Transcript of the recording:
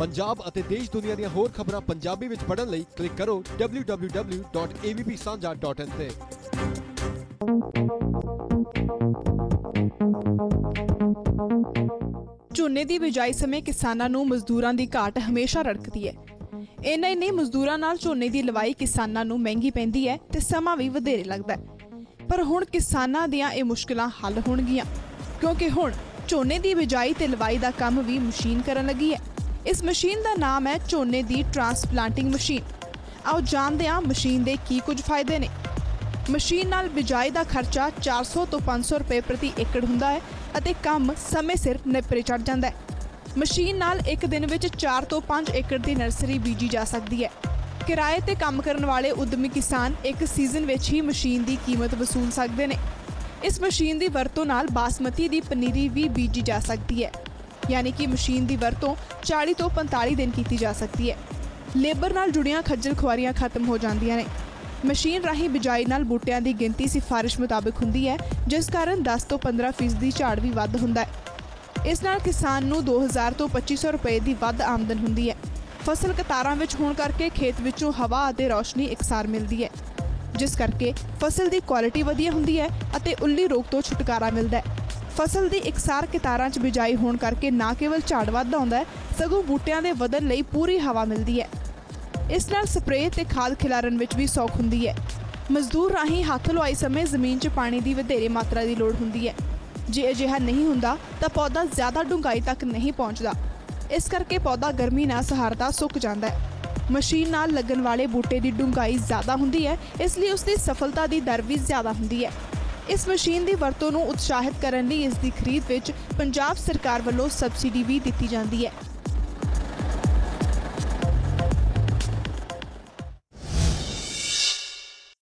ਪੰਜਾਬ ਅਤੇ ਦੇਸ਼ ਦੁਨੀਆ ਦੀਆਂ ਹੋਰ ਖਬਰਾਂ ਪੰਜਾਬੀ ਵਿੱਚ ਪੜ੍ਹਨ ਲਈ ਕਲਿੱਕ ਕਰੋ www.avpsanja.in ਤੇ। ਝੋਨੇ ਦੀ ਬਿਜਾਈ ਸਮੇਂ ਕਿਸਾਨਾਂ ਨੂੰ ਮਜ਼ਦੂਰਾਂ ਦੀ ਘਾਟ ਹਮੇਸ਼ਾ ਰੜਕਦੀ ਹੈ। ਇੰਨਾ ਹੀ ਨਹੀਂ ਮਜ਼ਦੂਰਾਂ ਨਾਲ ਝੋਨੇ ਦੀ ਲਵਾਈ ਕਿਸਾਨਾਂ ਨੂੰ ਮਹਿੰਗੀ ਪੈਂਦੀ ਹੈ ਤੇ ਸਮਾਂ ਵੀ ਵਧੇਰੇ ਲੱਗਦਾ ਹੈ। ਪਰ ਹੁਣ ਕਿਸਾਨਾਂ ਦੀਆਂ ਇਹ ਮੁਸ਼ਕਲਾਂ ਹੱਲ ਹੋਣਗੀਆਂ, ਕਿਉਂਕਿ ਹੁਣ ਝੋਨੇ ਦੀ ਬਿਜਾਈ ਤੇ ਲਵਾਈ ਦਾ ਕੰਮ ਵੀ ਮਸ਼ੀਨ ਕਰਨ ਲੱਗੀ ਹੈ। ਇਸ ਮਸ਼ੀਨ ਦਾ ਨਾਮ ਹੈ ਝੋਨੇ ਦੀ ਟਰਾਂਸਪਲਾਂਟਿੰਗ ਮਸ਼ੀਨ ਆਓ ਜਾਣਦੇ ਹਾਂ ਮਸ਼ੀਨ ਦੇ ਕੀ ਕੁਝ ਫਾਇਦੇ ਨੇ। ਮਸ਼ੀਨ ਨਾਲ ਬਿਜਾਈ ਦਾ ਖਰਚਾ 400 ਤੋਂ 500 ਰੁਪਏ ਪ੍ਰਤੀ ਏਕੜ ਹੁੰਦਾ ਹੈ ਅਤੇ ਕੰਮ ਸਮੇਂ ਸਿਰ ਨਿਪਰੇ ਚੜ ਜਾਂਦਾ ਹੈ। ਮਸ਼ੀਨ ਨਾਲ ਇੱਕ ਦਿਨ ਵਿੱਚ 4 ਤੋਂ 5 ਏਕੜ ਦੀ ਨਰਸਰੀ ਬੀਜੀ ਜਾ ਸਕਦੀ ਹੈ। ਕਿਰਾਏ ਤੇ ਕੰਮ ਕਰਨ ਵਾਲੇ ਉਦਮੀ ਕਿਸਾਨ ਇੱਕ ਸੀਜ਼ਨ ਵਿੱਚ ਹੀ ਮਸ਼ੀਨ ਦੀ ਕੀਮਤ ਵਸੂਲ ਸਕਦੇ ਨੇ। ਇਸ ਮਸ਼ੀਨ ਦੀ ਵਰਤੋਂ ਨਾਲ ਬਾਸਮਤੀ ਦੀ ਪਨੀਰੀ ਵੀ ਬੀਜੀ ਜਾ ਸਕਦੀ ਹੈ। ਯਾਨੀ ਕਿ ਮਸ਼ੀਨ ਦੀ ਵਰਤੋਂ 40 ਤੋਂ 45 ਦਿਨ ਕੀਤੀ ਜਾ ਸਕਦੀ ਹੈ। ਲੇਬਰ ਨਾਲ ਜੁੜੀਆਂ ਖੱਜਲ ਖੁਆਰੀਆਂ ਖਤਮ ਹੋ ਜਾਂਦੀਆਂ ਨੇ। ਮਸ਼ੀਨ ਰਾਹੀਂ ਬਿਜਾਈ ਨਾਲ ਬੂਟਿਆਂ ਦੀ ਗਿਣਤੀ ਸਿਫਾਰਿਸ਼ ਮੁਤਾਬਕ ਹੁੰਦੀ ਹੈ, ਜਿਸ ਕਾਰਨ 10 ਤੋਂ 15% ਫੀਸਦੀ ਝਾੜ ਵੀ ਵੱਧ ਹੁੰਦਾ ਹੈ। ਇਸ ਨਾਲ ਕਿਸਾਨ ਨੂੰ 2000 ਤੋਂ 2500 ਰੁਪਏ ਦੀ ਵੱਧ ਆਮਦਨ ਹੁੰਦੀ ਹੈ। ਫਸਲ ਕਤਾਰਾਂ ਵਿੱਚ ਹੋਣ ਕਰਕੇ ਖੇਤ ਵਿੱਚੋਂ ਹਵਾ ਅਤੇ ਰੌਸ਼ਨੀ ਇਕਸਾਰ ਮਿਲਦੀ ਹੈ, ਜਿਸ ਕਰਕੇ ਫਸਲ ਦੀ ਕੁਆਲਿਟੀ ਵਧੀਆ ਹੁੰਦੀ ਹੈ ਅਤੇ ਉੱਲੀ ਰੋਗ ਤੋਂ ਛੁਟਕਾਰਾ ਮਿਲਦਾ ਹੈ। ਫਸਲ ਦੀ ਇਕਸਾਰ ਕਿਤਾਰਾਂ 'ਚ ਬਿਜਾਈ ਹੋਣ ਕਰਕੇ ਨਾ ਕੇਵਲ ਝਾੜ ਵੱਧ ਆਉਂਦਾ ਹੈ, ਸਗੋਂ ਬੂਟਿਆਂ ਦੇ ਵਧਣ ਲਈ ਪੂਰੀ ਹਵਾ ਮਿਲਦੀ ਹੈ। ਇਸ ਨਾਲ ਸਪਰੇਅ ਤੇ ਖਾਦ ਖਿਲਾਰਨ ਵਿੱਚ ਵੀ ਸੌਖ ਹੁੰਦੀ ਹੈ। ਮਜ਼ਦੂਰ ਰਾਹੀਂ ਹੱਥ ਲਵਾਈ ਸਮੇਂ ਜ਼ਮੀਨ 'ਚ ਪਾਣੀ ਦੀ ਵਧੇਰੇ ਮਾਤਰਾ ਦੀ ਲੋੜ ਹੁੰਦੀ ਹੈ। ਜੇ ਅਜਿਹਾ ਨਹੀਂ ਹੁੰਦਾ, ਤਾਂ ਪੌਦਾ ਜ਼ਿਆਦਾ ਡੂੰਘਾਈ ਤੱਕ ਨਹੀਂ ਪਹੁੰਚਦਾ। ਇਸ ਕਰਕੇ ਪੌਦਾ ਗਰਮੀ ਨਾਲ ਸਹਾਰਦਾ ਸੁੱਕ ਜਾਂਦਾ ਹੈ। ਮਸ਼ੀਨ ਨਾਲ ਲੱਗਣ ਵਾਲੇ ਬੂਟੇ ਦੀ ਡੂੰਘਾਈ ਜ਼ਿਆਦਾ ਹੁੰਦੀ ਹੈ, ਇਸ ਲਈ ਉਸ ਦੀ ਸਫਲਤਾ ਦੀ ਦਰ ਵੀ ਜ਼ਿਆਦਾ ਹੁੰਦੀ ਹੈ। ਇਸ ਮਸ਼ੀਨ ਦੀ ਵਰਤੋਂ ਨੂੰ ਉਤਸ਼ਾਹਿਤ ਕਰਨ ਲਈ ਇਸ ਦੀ ਖਰੀਦ ਵਿੱਚ ਪੰਜਾਬ ਸਰਕਾਰ ਵੱਲੋਂ ਸਬਸਿਡੀ ਵੀ ਦਿੱਤੀ ਜਾਂਦੀ ਹੈ।